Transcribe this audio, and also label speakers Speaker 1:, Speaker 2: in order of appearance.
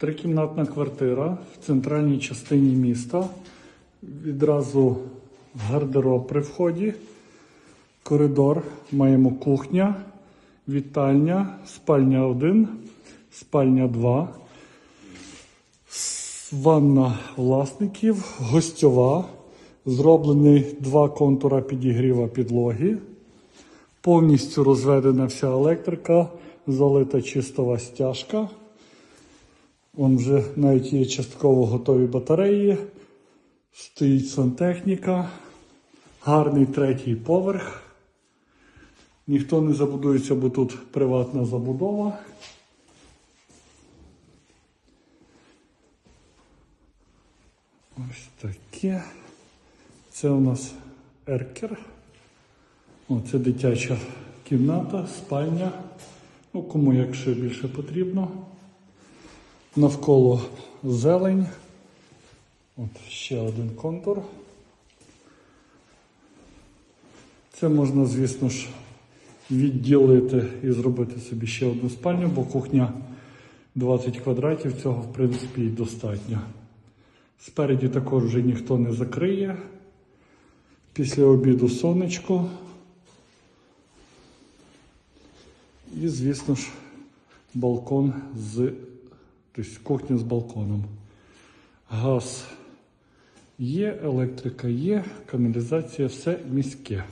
Speaker 1: Трикімнатна квартира в центральній частині міста. Відразу гардероб при вході. Коридор. Маємо кухня, вітальня, спальня 1, спальня 2, ванна власників, гостьова. Зроблені два контура підігріва підлоги. Повністю розведена вся електрика, залита чистова стяжка. Вон вже навіть є частково готові батареї. Стоїть сантехніка. Гарний третій поверх. Ніхто не забудується, бо тут приватна забудова. Ось таке. Це у нас еркер. О, це дитяча кімната, спальня. Ну, кому як ще більше потрібно. Навколо зелень. От ще один контур. Це можна, звісно ж, відділити і зробити собі ще одну спальню, бо кухня 20 квадратів, цього, в принципі, і достатньо. Спереді також вже ніхто не закриє. Після обіду сонечко. І, звісно ж, балкон з тобто кухня з балконом. Газ є, електрика є, каналізація все міське.